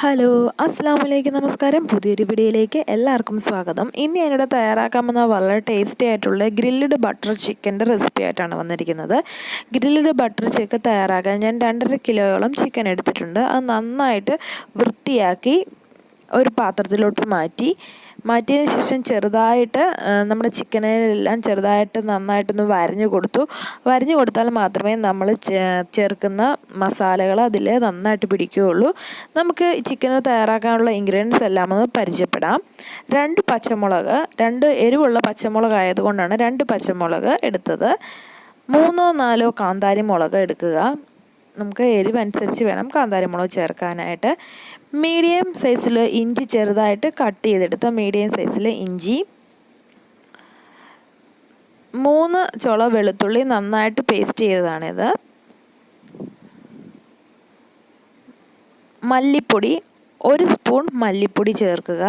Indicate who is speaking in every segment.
Speaker 1: hello അസ്സാം വലൈക്കും നമസ്കാരം പുതിയൊരു വീഡിയോയിലേക്ക് എല്ലാവർക്കും സ്വാഗതം ഇന്ന് ഞാനിവിടെ തയ്യാറാക്കാമെന്ന വളരെ ടേസ്റ്റി ആയിട്ടുള്ള ഗ്രില്ലഡ് ബട്ടർ ചിക്കൻ്റെ റെസിപ്പി ആയിട്ടാണ് വന്നിരിക്കുന്നത് ഗ്രില്ലഡ് ബട്ടർ ചിക്കൻ തയ്യാറാക്കാൻ ഞാൻ രണ്ടര കിലോയോളം ചിക്കൻ എടുത്തിട്ടുണ്ട് അത് നന്നായിട്ട് വൃത്തിയാക്കി ഒരു പാത്രത്തിലോട്ട് മാറ്റി മാറ്റിയതിന് ശേഷം ചെറുതായിട്ട് നമ്മുടെ ചിക്കനെല്ലാം ചെറുതായിട്ട് നന്നായിട്ടൊന്ന് വരഞ്ഞു കൊടുത്തു വരഞ്ഞു കൊടുത്താൽ മാത്രമേ നമ്മൾ ചേർക്കുന്ന മസാലകൾ അതിൽ നന്നായിട്ട് പിടിക്കുകയുള്ളൂ നമുക്ക് ചിക്കന് തയ്യാറാക്കാനുള്ള ഇൻഗ്രീഡിയൻസ് എല്ലാം ഒന്ന് പരിചയപ്പെടാം രണ്ട് പച്ചമുളക് രണ്ട് എരിവുള്ള പച്ചമുളക് ആയതുകൊണ്ടാണ് രണ്ട് പച്ചമുളക് എടുത്തത് മൂന്നോ നാലോ കാന്താരി മുളക് എടുക്കുക നമുക്ക് എരിവനുസരിച്ച് വേണം കാന്താരി മുളക് ചേർക്കാനായിട്ട് മീഡിയം സൈസിൽ ഇഞ്ചി ചെറുതായിട്ട് കട്ട് ചെയ്തെടുത്ത മീഡിയം സൈസിൽ ഇഞ്ചി മൂന്ന് ചുള വെളുത്തുള്ളി നന്നായിട്ട് പേസ്റ്റ് ചെയ്തതാണിത് മല്ലിപ്പൊടി ഒരു സ്പൂൺ മല്ലിപ്പൊടി ചേർക്കുക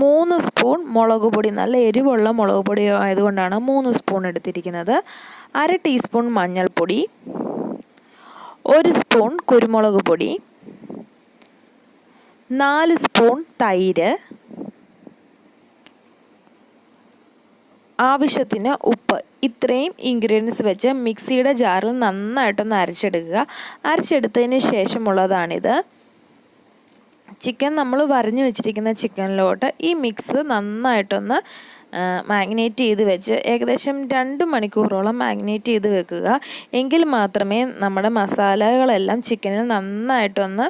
Speaker 1: മൂന്ന് സ്പൂൺ മുളക് പൊടി നല്ല എരിവുള്ള മുളക് പൊടി ആയതുകൊണ്ടാണ് മൂന്ന് സ്പൂൺ എടുത്തിരിക്കുന്നത് അര ടീസ്പൂൺ മഞ്ഞൾപ്പൊടി ഒരു സ്പൂൺ കുരുമുളക് പൊടി നാല് സ്പൂൺ തൈര് ആവശ്യത്തിന് ഉപ്പ് ഇത്രയും ഇൻഗ്രീഡിയൻസ് വെച്ച് മിക്സിയുടെ ജാറിൽ നന്നായിട്ടൊന്ന് അരച്ചെടുക്കുക അരച്ചെടുത്തതിന് ശേഷമുള്ളതാണിത് ചിക്കൻ നമ്മൾ വരഞ്ഞു വെച്ചിരിക്കുന്ന ചിക്കനിലോട്ട് ഈ മിക്സ് നന്നായിട്ടൊന്ന് മാഗ്നേറ്റ് ചെയ്ത് വെച്ച് ഏകദേശം രണ്ട് മണിക്കൂറോളം മാഗ്നേറ്റ് ചെയ്ത് വെക്കുക എങ്കിൽ മാത്രമേ നമ്മുടെ മസാലകളെല്ലാം ചിക്കനിൽ നന്നായിട്ടൊന്ന്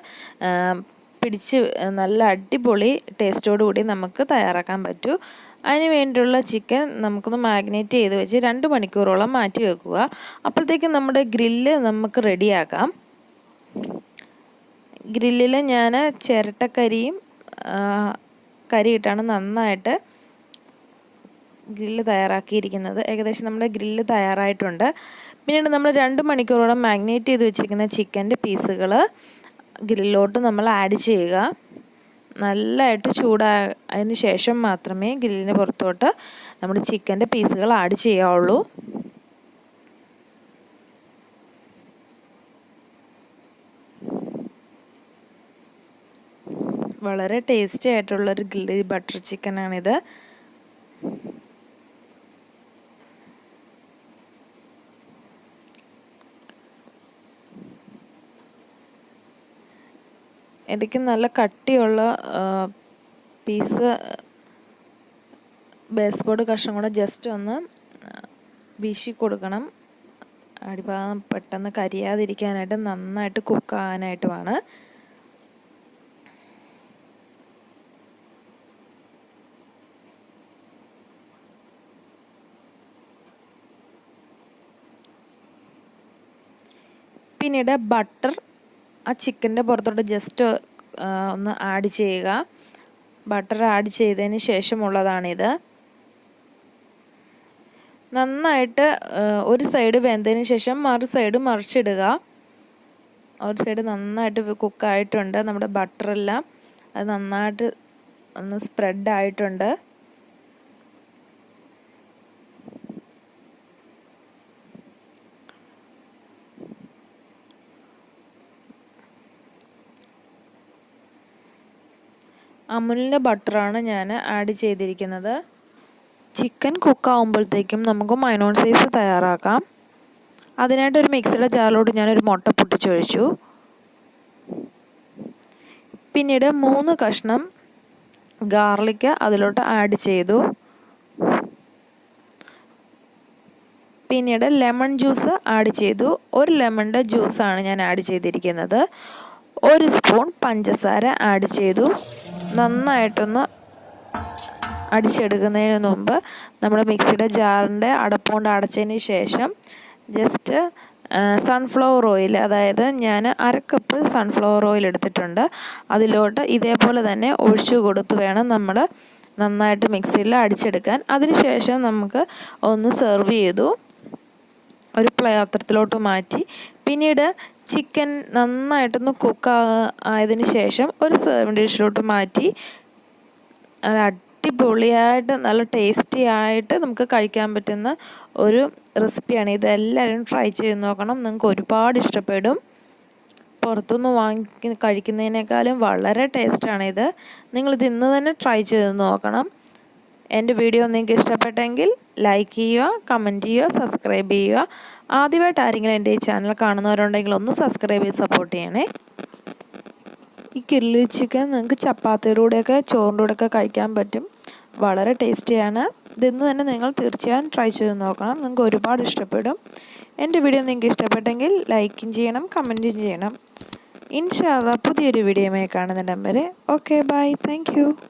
Speaker 1: പിടിച്ച് നല്ല അടിപൊളി ടേസ്റ്റോടുകൂടി നമുക്ക് തയ്യാറാക്കാൻ പറ്റൂ അതിന് വേണ്ടിയുള്ള ചിക്കൻ നമുക്കൊന്ന് മാഗ്നേറ്റ് ചെയ്ത് വെച്ച് രണ്ട് മണിക്കൂറോളം മാറ്റി വെക്കുക അപ്പോഴത്തേക്കും നമ്മുടെ ഗ്രില്ല് നമുക്ക് റെഡിയാക്കാം ഗ്രില്ലിൽ ഞാൻ ചിരട്ടക്കരിയും കരിയിട്ടാണ് നന്നായിട്ട് ഗ്രില്ല് തയ്യാറാക്കിയിരിക്കുന്നത് ഏകദേശം നമ്മുടെ ഗ്രില്ല് തയ്യാറായിട്ടുണ്ട് പിന്നീട് നമ്മൾ രണ്ട് മണിക്കൂറോളം മാഗ്നേറ്റ് ചെയ്ത് വെച്ചിരിക്കുന്ന ചിക്കൻ്റെ പീസുകൾ ഗ്രില്ലിലോട്ട് നമ്മൾ ആഡ് ചെയ്യുക നല്ലതായിട്ട് ചൂടായതിന് ശേഷം മാത്രമേ ഗ്രില്ലിന് പുറത്തോട്ട് നമ്മുടെ ചിക്കൻ്റെ പീസുകൾ ആഡ് ചെയ്യാവുള്ളൂ വളരെ ടേസ്റ്റി ആയിട്ടുള്ളൊരു ഗ്രില്ലി ബട്ടർ ചിക്കനാണിത് എനിക്ക് നല്ല കട്ടിയുള്ള പീസ് ബേസ്ബോർഡ് കഷ്ണം കൂടെ ജസ്റ്റ് ഒന്ന് വീശി കൊടുക്കണം അടിഭാഗം പെട്ടെന്ന് കരിയാതിരിക്കാനായിട്ട് നന്നായിട്ട് കുക്കാകാനായിട്ടുമാണ് പിന്നീട് ബട്ടർ ആ ചിക്കൻ്റെ പുറത്തോട്ട് ജസ്റ്റ് ഒന്ന് ആഡ് ചെയ്യുക ബട്ടർ ആഡ് ചെയ്തതിന് ശേഷമുള്ളതാണിത് നന്നായിട്ട് ഒരു സൈഡ് വെന്തതിന് ശേഷം മറു സൈഡ് മറിച്ചിടുക ഒരു സൈഡ് നന്നായിട്ട് കുക്കായിട്ടുണ്ട് നമ്മുടെ ബട്ടറെല്ലാം അത് നന്നായിട്ട് ഒന്ന് സ്പ്രെഡ് ആയിട്ടുണ്ട് അമുലിൻ്റെ ബട്ടറാണ് ഞാൻ ആഡ് ചെയ്തിരിക്കുന്നത് ചിക്കൻ കുക്കാവുമ്പോഴത്തേക്കും നമുക്ക് മൈനോസൈസ് തയ്യാറാക്കാം അതിനായിട്ട് ഒരു മിക്സിയുടെ ജാറിലോട്ട് ഞാനൊരു മുട്ട പൊട്ടിച്ചൊഴിച്ചു പിന്നീട് മൂന്ന് കഷ്ണം ഗാർലിക്ക് അതിലോട്ട് ആഡ് ചെയ്തു പിന്നീട് ലെമൺ ജ്യൂസ് ആഡ് ചെയ്തു ഒരു ലെമണിൻ്റെ ജ്യൂസാണ് ഞാൻ ആഡ് ചെയ്തിരിക്കുന്നത് ഒരു സ്പൂൺ പഞ്ചസാര ആഡ് ചെയ്തു നന്നായിട്ടൊന്ന് അടിച്ചെടുക്കുന്നതിന് മുമ്പ് നമ്മൾ മിക്സിയുടെ ജാറിൻ്റെ അടപ്പുകൊണ്ട് അടച്ചതിന് ശേഷം ജസ്റ്റ് സൺഫ്ലവർ ഓയിൽ അതായത് ഞാൻ അരക്കപ്പ് സൺഫ്ലവർ ഓയിൽ എടുത്തിട്ടുണ്ട് അതിലോട്ട് ഇതേപോലെ തന്നെ ഒഴിച്ചു കൊടുത്ത് വേണം നമ്മൾ നന്നായിട്ട് മിക്സിയിൽ അടിച്ചെടുക്കാൻ അതിനുശേഷം നമുക്ക് ഒന്ന് സെർവ് ചെയ്തു ഒരു പാത്രത്തിലോട്ട് മാറ്റി പിന്നീട് ചിക്കൻ നന്നായിട്ടൊന്ന് കുക്ക് ആയതിനു ശേഷം ഒരു സെർവിങ് ഡിഷിലോട്ട് മാറ്റി അടിപൊളിയായിട്ട് നല്ല ടേസ്റ്റി ആയിട്ട് നമുക്ക് കഴിക്കാൻ പറ്റുന്ന ഒരു റെസിപ്പിയാണ് ഇതെല്ലാവരും ട്രൈ ചെയ്ത് നോക്കണം നിങ്ങൾക്ക് ഒരുപാട് ഇഷ്ടപ്പെടും പുറത്തുനിന്ന് വാങ്ങി കഴിക്കുന്നതിനേക്കാളും വളരെ ടേസ്റ്റാണിത് നിങ്ങളിത് ഇന്ന് തന്നെ ട്രൈ ചെയ്ത് നോക്കണം എൻ്റെ വീഡിയോ നിങ്ങൾക്ക് ഇഷ്ടപ്പെട്ടെങ്കിൽ ലൈക്ക് ചെയ്യുക കമൻറ്റ് ചെയ്യുക സബ്സ്ക്രൈബ് ചെയ്യുക ആദ്യമായിട്ട് ആരെങ്കിലും എൻ്റെ ഈ ചാനൽ കാണുന്നവരുണ്ടെങ്കിൽ ഒന്ന് സബ്സ്ക്രൈബ് ചെയ്ത് സപ്പോർട്ട് ചെയ്യണേ ഈ കിള്ളി ചിക്കൻ നിങ്ങൾക്ക് ചപ്പാത്തിയിലൂടെയൊക്കെ ചോറിൻ്റെ കഴിക്കാൻ പറ്റും വളരെ ടേസ്റ്റിയാണ് ഇതിന്ന് തന്നെ നിങ്ങൾ തീർച്ചയായും ട്രൈ ചെയ്ത് നോക്കണം നിങ്ങൾക്ക് ഒരുപാട് ഇഷ്ടപ്പെടും എൻ്റെ വീഡിയോ നിങ്ങൾക്ക് ഇഷ്ടപ്പെട്ടെങ്കിൽ ലൈക്കും ചെയ്യണം കമൻറ്റും ചെയ്യണം ഇൻഷാദ പുതിയൊരു വീഡിയോയുമായി കാണുന്നിടം വരെ ഓക്കെ ബൈ താങ്ക്